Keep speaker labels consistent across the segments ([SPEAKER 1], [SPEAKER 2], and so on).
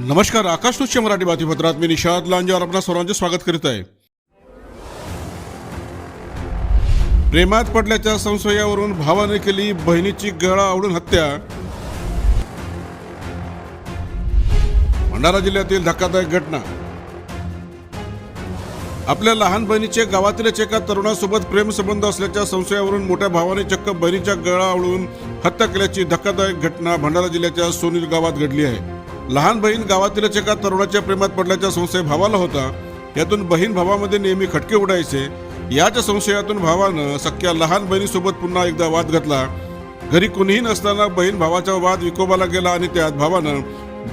[SPEAKER 1] नमस्कार आकाश मराठी बातमीपत्रात. मी निषाद लांजेवर आपणा सर्वांचे स्वागत करीत आहे. प्रेमात पडल्याच्या संशयावरून भावाने केली बहिणीची गळा आवडून हत्या. भंडारा जिल्ह्यातील धक्कादायक घटना. आपल्या लहान बहिणीचे गावातीलच एका तरुणासोबत प्रेमसंबंध असल्याच्या संशयावरून मोठ्या भावाने चक्क बहिणीच्या गळा आवळून हत्या केल्याची धक्कादायक घटना भंडारा जिल्ह्याच्या सोनील गावात घडली आहे. लहान बहीण गावातीलच एका तरुणाच्या प्रेमात पडल्याचा संशय भावाला होता. यातून बहीण भावामध्ये नेहमी खटके उडायचे. याच संशयातून भावानं सख्या लहान बहिणीसोबत पुन्हा एकदा वाद घातला. घरी कोणीही नसताना बहीण भावाचा वाद विकोबाला गेला आणि त्यात भावानं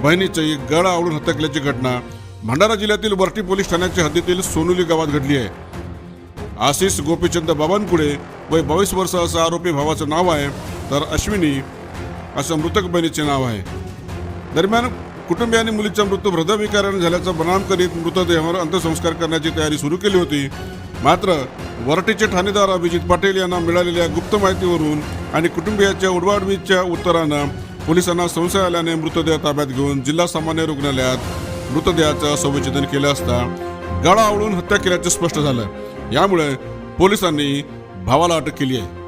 [SPEAKER 1] बहिणीचे गळ आवडून हतकल्याची घटना. भंडारा जिल्ह्यातील वर्टी पोलीस ठाण्याच्या हद्दीतील सोनुली गावात घडली आहे. आशिष गोपीचंद बाबांकुळे वय बावीस वर्ष असं आरोपी भावाचं नाव आहे. तर अश्विनी असं मृतक बहिणीचे नाव आहे. दरम्यान कुटुंबियांनी मुलीचा मृत्यू हृदयविकाराने झाल्याचा बनाम करीत मृतदेहावर अंत्यसंस्कार करण्याची तयारी सुरू केली होती. मात्र वरटीचे ठाणेदार अभिजित पाटील यांना मिळालेल्या गुप्त माहितीवरून आणि कुटुंबियाच्या उडवाडवीच्या उत्तरानं पोलिसांना संशय आल्याने मृतदेह ताब्यात घेऊन जिल्हा सामान्य रुग्णालयात मृतदेहाचं संविच्छेदन केलं असता गळा आवळून हत्या केल्याचं स्पष्ट झालं. यामुळे पोलिसांनी भावाला अटक केली आहे.